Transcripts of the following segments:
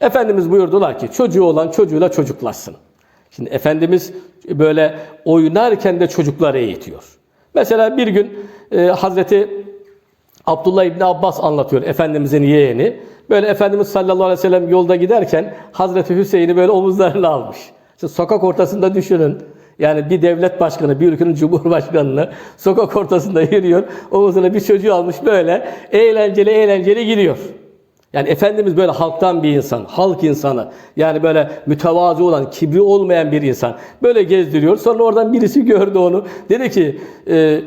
Efendimiz buyurdular ki çocuğu olan çocuğuyla çocuklaşsın. Şimdi Efendimiz böyle oynarken de çocukları eğitiyor. Mesela bir gün e, Hazreti Abdullah İbni Abbas anlatıyor Efendimizin yeğeni. Böyle Efendimiz sallallahu aleyhi ve sellem yolda giderken Hazreti Hüseyin'i böyle omuzlarına almış. Şimdi sokak ortasında düşünün. Yani bir devlet başkanı, bir ülkenin cumhurbaşkanını sokak ortasında yürüyor. Omuzuna bir çocuğu almış böyle eğlenceli eğlenceli gidiyor. Yani Efendimiz böyle halktan bir insan, halk insanı. Yani böyle mütevazı olan, kibri olmayan bir insan. Böyle gezdiriyor. Sonra oradan birisi gördü onu. Dedi ki e,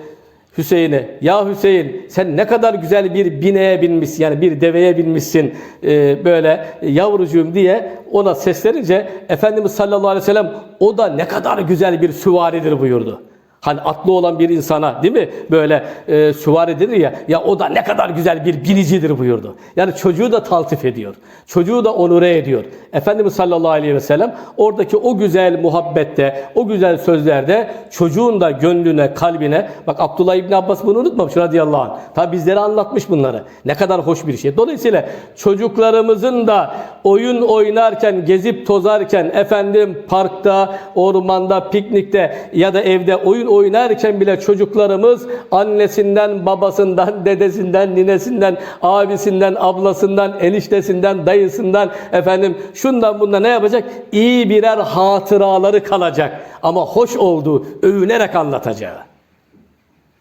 Hüseyin'e, ya Hüseyin sen ne kadar güzel bir bineğe binmişsin, yani bir deveye binmişsin e, böyle yavrucuğum diye ona seslerince Efendimiz sallallahu aleyhi ve sellem o da ne kadar güzel bir süvaridir buyurdu. Hani atlı olan bir insana değil mi böyle e, süvari denir ya ya o da ne kadar güzel bir binicidir buyurdu. Yani çocuğu da taltif ediyor. Çocuğu da onure ediyor. Efendimiz sallallahu aleyhi ve sellem oradaki o güzel muhabbette, o güzel sözlerde çocuğun da gönlüne, kalbine bak Abdullah İbni Abbas bunu unutmamış radıyallahu anh. Tabi bizlere anlatmış bunları. Ne kadar hoş bir şey. Dolayısıyla çocuklarımızın da oyun oynarken, gezip tozarken efendim parkta, ormanda, piknikte ya da evde oyun oynarken bile çocuklarımız annesinden, babasından, dedesinden, ninesinden, abisinden, ablasından, eniştesinden, dayısından efendim şundan bundan ne yapacak? İyi birer hatıraları kalacak. Ama hoş olduğu övünerek anlatacağı.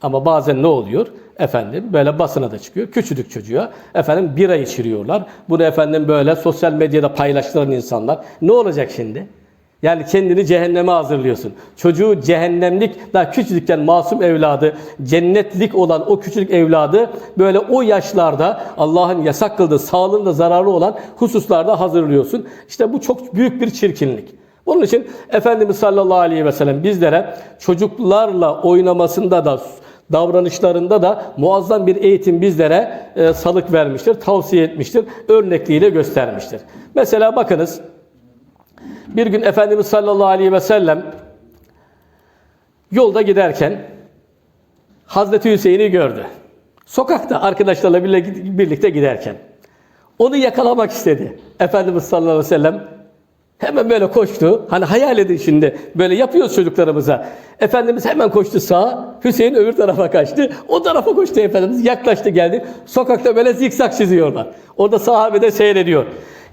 Ama bazen ne oluyor? Efendim böyle basına da çıkıyor. Küçücük çocuğa efendim bira içiriyorlar. Bunu efendim böyle sosyal medyada paylaştıran insanlar. Ne olacak şimdi? Yani kendini cehenneme hazırlıyorsun. Çocuğu cehennemlik, daha küçücükken masum evladı, cennetlik olan o küçücük evladı böyle o yaşlarda Allah'ın yasak kıldığı sağlığında zararlı olan hususlarda hazırlıyorsun. İşte bu çok büyük bir çirkinlik. Bunun için Efendimiz sallallahu aleyhi ve sellem bizlere çocuklarla oynamasında da davranışlarında da muazzam bir eğitim bizlere e, salık vermiştir, tavsiye etmiştir, örnekliğiyle göstermiştir. Mesela bakınız bir gün Efendimiz sallallahu aleyhi ve sellem yolda giderken Hazreti Hüseyin'i gördü. Sokakta arkadaşlarla birlikte- giderken. Onu yakalamak istedi. Efendimiz sallallahu aleyhi ve sellem hemen böyle koştu. Hani hayal edin şimdi. Böyle yapıyoruz çocuklarımıza. Efendimiz hemen koştu sağa. Hüseyin öbür tarafa kaçtı. O tarafa koştu Efendimiz. Yaklaştı geldi. Sokakta böyle zikzak çiziyorlar. Orada sahabe de seyrediyor.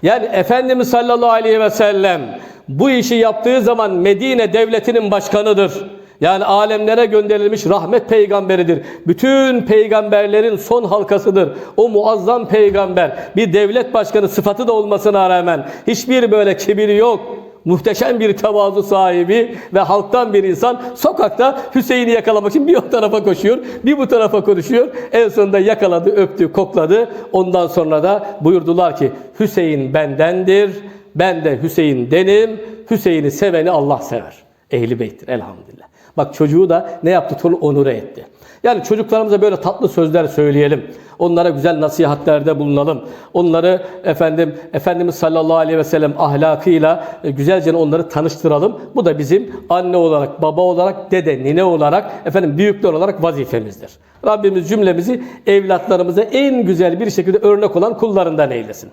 Yani Efendimiz sallallahu aleyhi ve sellem bu işi yaptığı zaman Medine devletinin başkanıdır. Yani alemlere gönderilmiş rahmet peygamberidir. Bütün peygamberlerin son halkasıdır. O muazzam peygamber bir devlet başkanı sıfatı da olmasına rağmen hiçbir böyle kibiri yok. Muhteşem bir tevazu sahibi ve halktan bir insan sokakta Hüseyin'i yakalamak için bir o tarafa koşuyor, bir bu tarafa konuşuyor. En sonunda yakaladı, öptü, kokladı. Ondan sonra da buyurdular ki Hüseyin bendendir, ben de Hüseyin denim. Hüseyin'i seveni Allah sever. Ehli beyttir elhamdülillah. Bak çocuğu da ne yaptı? Onu onure etti. Yani çocuklarımıza böyle tatlı sözler söyleyelim. Onlara güzel nasihatlerde bulunalım. Onları efendim Efendimiz sallallahu aleyhi ve sellem ahlakıyla e, güzelce onları tanıştıralım. Bu da bizim anne olarak, baba olarak, dede, nine olarak, efendim büyükler olarak vazifemizdir. Rabbimiz cümlemizi evlatlarımıza en güzel bir şekilde örnek olan kullarından eylesin.